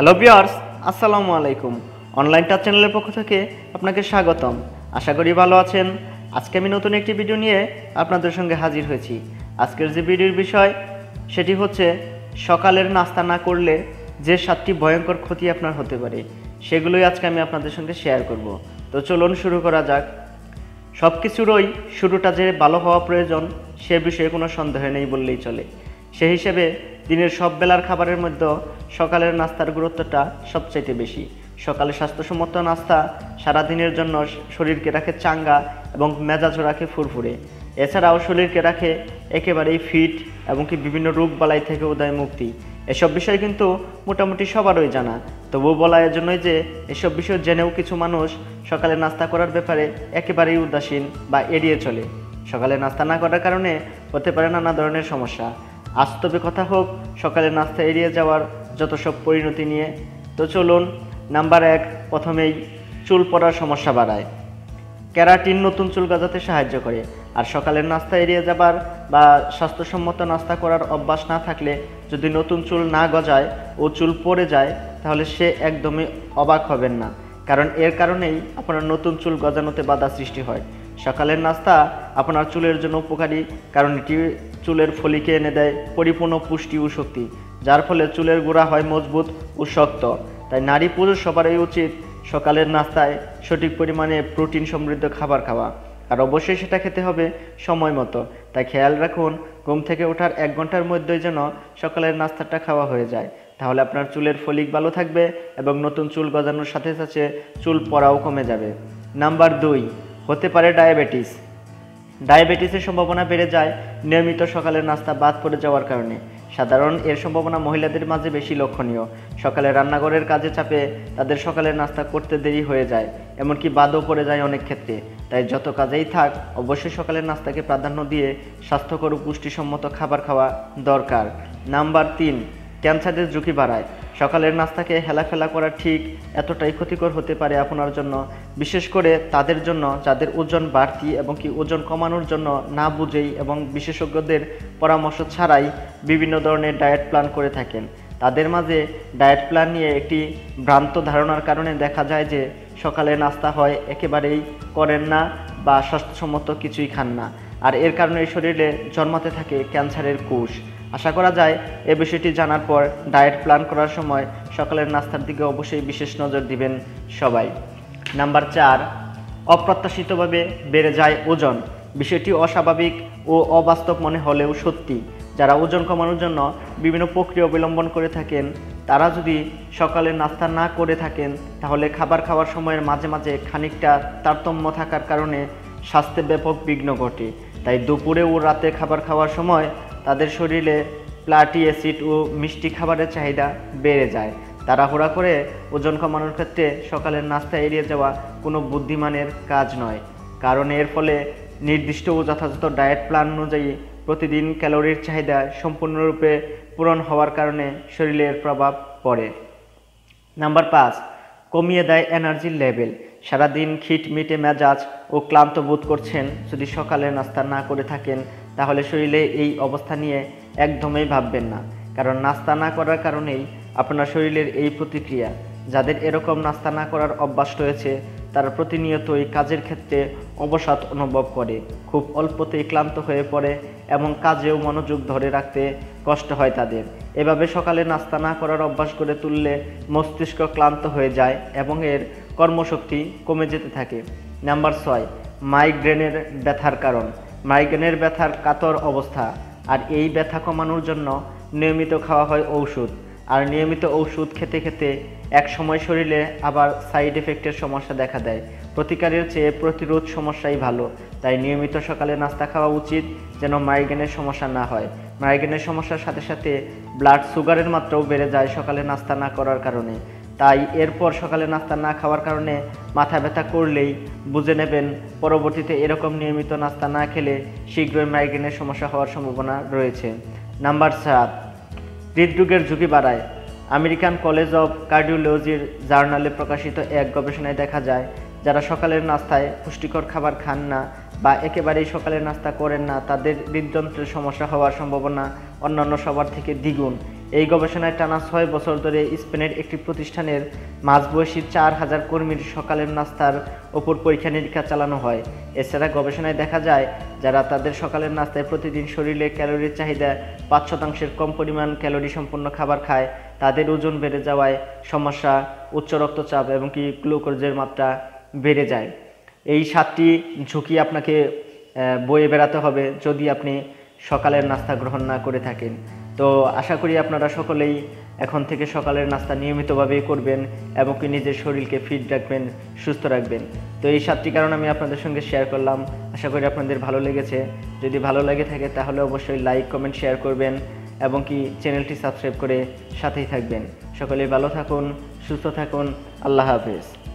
Hello বিয়ার্স আসসালামু আলাইকুম। Online touch চ্যানেলের পক্ষ থেকে আপনাকে স্বাগতম। আশা করি ভালো আছেন। আজকে আমি নতুন একটি ভিডিও নিয়ে আপনাদের সঙ্গে হাজির হয়েছি। আজকের যে ভিডিওর বিষয়, সেটি হচ্ছে সকালের নাস্তা না করলে যে সাতটি ভয়ঙ্কর ক্ষতি আপনার হতে পারে, সেগুলোই আজকে আমি আপনাদের সঙ্গে শেয়ার করব। তো চলুন শুরু করা যাক। সব কিছুরই শুরুটা যে ভালো হওয়া প্রয়োজন, সে বিষয়ে কোনো সন্দেহ নেই বললেই চলে। সেই হিসেবে দিনের সব বেলার খাবারের মধ্যে সকালের নাস্তার গুরুত্বটা সবচাইতে বেশি। সকালে স্বাস্থ্যসম্মত নাস্তা সারা দিনের জন্য শরীরকে রাখে চাঙ্গা এবং মেজাজও রাখে ফুরফুরে। এছাড়াও শরীরকে রাখে একেবারেই ফিট এবং কি বিভিন্ন রোগ বালাই থেকে উদয় মুক্তি। এসব বিষয় কিন্তু মোটামুটি সবারই জানা। তবুও বলা এর জন্যই যে এসব বিষয় জেনেও কিছু মানুষ সকালে নাস্তা করার ব্যাপারে একেবারেই উদাসীন বা এড়িয়ে চলে। সকালে নাস্তা না করার কারণে হতে পারে নানা ধরনের সমস্যা। আজ তবে কথা হোক, সকালে নাস্তা এড়িয়ে যাওয়ার যত সব পরিণতি নিয়ে। তো চলুন, নাম্বার এক, প্রথমেই চুল পড়ার সমস্যা বাড়ায়। ক্যারাটিন নতুন চুল গজাতে সাহায্য করে, আর সকালের নাস্তা এড়িয়ে যাবার বা স্বাস্থ্যসম্মত নাস্তা করার অভ্যাস না থাকলে যদি নতুন চুল না গজায় ও চুল পড়ে যায়, তাহলে সে একদমই অবাক হবেন না। কারণ এর কারণেই আপনার নতুন চুল গজানোতে বাধা সৃষ্টি হয়। সকালের নাস্তা আপনার চুলের জন্য উপকারী, কারণ এটি চুলের ফলিকে এনে দেয় পরিপূর্ণ পুষ্টি ও শক্তি, যার ফলে চুলের গোড়া হয় মজবুত ও শক্ত। তাই নারী পুরুষ সবারই উচিত সকালের নাস্তায় সঠিক পরিমাণে প্রোটিন সমৃদ্ধ খাবার খাওয়া। আর অবশ্যই সেটা খেতে হবে সময় মতো। তাই খেয়াল রাখুন, ঘুম থেকে ওঠার এক ঘণ্টার মধ্যেই যেন সকালের নাস্তাটা খাওয়া হয়ে যায়। তাহলে আপনার চুলের ফলিক ভালো থাকবে এবং নতুন চুল গজানোর সাথে সাথে চুল পড়াও কমে যাবে। নাম্বার দুই হতে পারে ডায়াবেটিস। ডায়াবেটিসের সম্ভাবনা বেড়ে যায়, নিয়মিত সকালের নাস্তা বাদ পড়ে যাওয়ার কারণে। সাধারণ এর সম্ভাবনা মহিলাদের মাঝে বেশি লক্ষণীয়। সকালে রান্নাঘরের কাজে চাপে তাদের সকালের নাস্তা করতে দেরি হয়ে যায়, এমনকি বাদও পড়ে যায় অনেক ক্ষেত্রে। তাই যত কাজেই থাক, অবশ্যই সকালের নাস্তাকে প্রাধান্য দিয়ে স্বাস্থ্যকর ও পুষ্টিসম্মত খাবার খাওয়া দরকার। নাম্বার তিন, ক্যান্সারের ঝুঁকি বাড়ায়। সকালের নাস্তাকে হেলাফেলা করা ঠিক এতটাই ক্ষতিকর হতে পারে আপনার জন্য, বিশেষ করে তাদের জন্য যাদের ওজন বাড়তি এবং কি ওজন কমানোর জন্য না বুঝেই এবং বিশেষজ্ঞদের পরামর্শ ছাড়াই বিভিন্ন ধরনের ডায়েট প্ল্যান করে থাকেন। তাদের মাঝে ডায়েট প্ল্যান নিয়ে একটি ভ্রান্ত ধারণার কারণে দেখা যায় যে সকালে নাস্তা হয় একেবারেই করেন না বা স্বাস্থ্যসম্মত কিছুই খান না। আর এর কারণে শরীরে জন্মাতে থাকে ক্যান্সারের কোষ। আশা করা যায়, এ বিষয়টি জানার পর ডায়েট প্ল্যান করার সময় সকালের নাস্তার দিকে অবশ্যই বিশেষ নজর দিবেন সবাই। নাম্বার চার, অপ্রত্যাশিতভাবে বেড়ে যায় ওজন। বিষয়টি অস্বাভাবিক ও অবাস্তব মনে হলেও সত্যি। যারা ওজন কমানোর জন্য বিভিন্ন প্রক্রিয়া অবলম্বন করে থাকেন, তারা যদি সকালে নাস্তা না করে থাকেন, তাহলে খাবার খাওয়ার সময়ের মাঝে মাঝে খানিকটা তারতম্য থাকার কারণে স্বাস্থ্যে ব্যাপক বিঘ্ন ঘটে। তাই দুপুরে ও রাতে খাবার খাওয়ার সময় তাদের শরীরে প্লাটি অ্যাসিড ও মিষ্টি খাবারের চাহিদা বেড়ে যায়। তাড়াহুড়া করে ওজন কমানোর ক্ষেত্রে সকালের নাস্তা এড়িয়ে যাওয়া কোনো বুদ্ধিমানের কাজ নয়। কারণ এর ফলে নির্দিষ্ট ও যথাযথ ডায়েট প্ল্যান অনুযায়ী প্রতিদিন ক্যালোরির চাহিদা সম্পূর্ণরূপে পূরণ হওয়ার কারণে শরীরের প্রভাব পড়ে। নাম্বার পাঁচ, কমিয়ে দেয় এনার্জির লেভেল। সারাদিন খিট মিটে মেজাজ ও ক্লান্ত বোধ করছেন যদি সকালে নাস্তা না করে থাকেন তাহলে শরীরে এই অবস্থা নিয়ে একদমই ভাববেন না। কারণ নাস্তা না করার কারণেই আপনার শরীরের এই প্রতিক্রিয়া। যাদের এরকম নাস্তা না করার অভ্যাস রয়েছে, তারা প্রতিনিয়তই কাজের ক্ষেত্রে অবসাদ অনুভব করে। খুব অল্পতেই ক্লান্ত হয়ে পড়ে এবং কাজেও মনোযোগ ধরে রাখতে কষ্ট হয় তাদের। এভাবে সকালে নাস্তা না করার অভ্যাস করে তুললে মস্তিষ্ক ক্লান্ত হয়ে যায় এবং এর কর্মশক্তি কমে যেতে থাকে। নাম্বার ছয়, মাইগ্রেনের ব্যথার কারণ। মাইগ্রেনের ব্যথার কাতর অবস্থা। আর এই ব্যথা কমানোর জন্য নিয়মিত খাওয়া হয় ঔষধ। আর নিয়মিত ওষুধ খেতে খেতে এক সময় শরীরে আবার সাইড এফেক্টের সমস্যা দেখা দেয়। প্রতিকারের চেয়ে প্রতিরোধ সমস্যাই ভালো। তাই নিয়মিত সকালে নাস্তা খাওয়া উচিত যেন মাইগ্রেনের সমস্যা না হয়। মাইগ্রেনের সমস্যার সাথে সাথে ব্লাড সুগারের মাত্রাও বেড়ে যায় সকালে নাস্তা না করার কারণে। তাই এরপর সকালে নাস্তা না খাওয়ার কারণে মাথা ব্যথা করলেই বুঝে নেবেন, পরবর্তীতে এরকম নিয়মিত নাস্তা না খেলে শীঘ্রই মাইগ্রেনের সমস্যা হওয়ার সম্ভাবনা রয়েছে। নাম্বার সাত, হৃদরোগের ঝুঁকি বাড়ায়। আমেরিকান কলেজ অফ কার্ডিওলজির জার্নালে প্রকাশিত এক গবেষণায় দেখা যায়, যারা সকালের নাস্তায় পুষ্টিকর খাবার খান না বা একেবারেই সকালের নাস্তা করেন না, তাদের হৃদযন্ত্রের সমস্যা হওয়ার সম্ভাবনা অন্যান্য সবার থেকে দ্বিগুণ। এই গবেষণায় টানা ছয় বছর ধরে স্পেনের একটি প্রতিষ্ঠানের মাঝবয়সী চার হাজার কর্মীর সকালের নাস্তার ওপর পরীক্ষা নিরীক্ষা চালানো হয়। এছাড়া গবেষণায় দেখা যায়, যারা তাদের সকালের নাস্তায় প্রতিদিন শরীরে ক্যালোরির চাহিদা পাঁচ শতাংশের কম পরিমাণ ক্যালোরি সম্পন্ন খাবার খায়, তাদের ওজন বেড়ে যাওয়ায় সমস্যা, উচ্চ রক্তচাপ এবং কি গ্লুকোজের মাত্রা বেড়ে যায়। এই সাতটি ঝুঁকি আপনাকে বয়ে বেড়াতে হবে যদি আপনি সকালের নাস্তা গ্রহণ না করে থাকেন। তো আশা করি আপনারা সকলেই এখন থেকে সকালের নাস্তা নিয়মিতভাবেই করবেন এবং কি নিজের শরীরকে ফিট রাখবেন, সুস্থ রাখবেন। তো এই সাতটি কারণ আমি আপনাদের সঙ্গে শেয়ার করলাম। আশা করি আপনাদের ভালো লেগেছে। যদি ভালো লাগে থাকে তাহলে অবশ্যই লাইক কমেন্ট শেয়ার করবেন এবং কি চ্যানেলটি সাবস্ক্রাইব করে সাথেই থাকবেন। সকলেই ভালো থাকুন, সুস্থ থাকুন। আল্লাহ হাফেজ।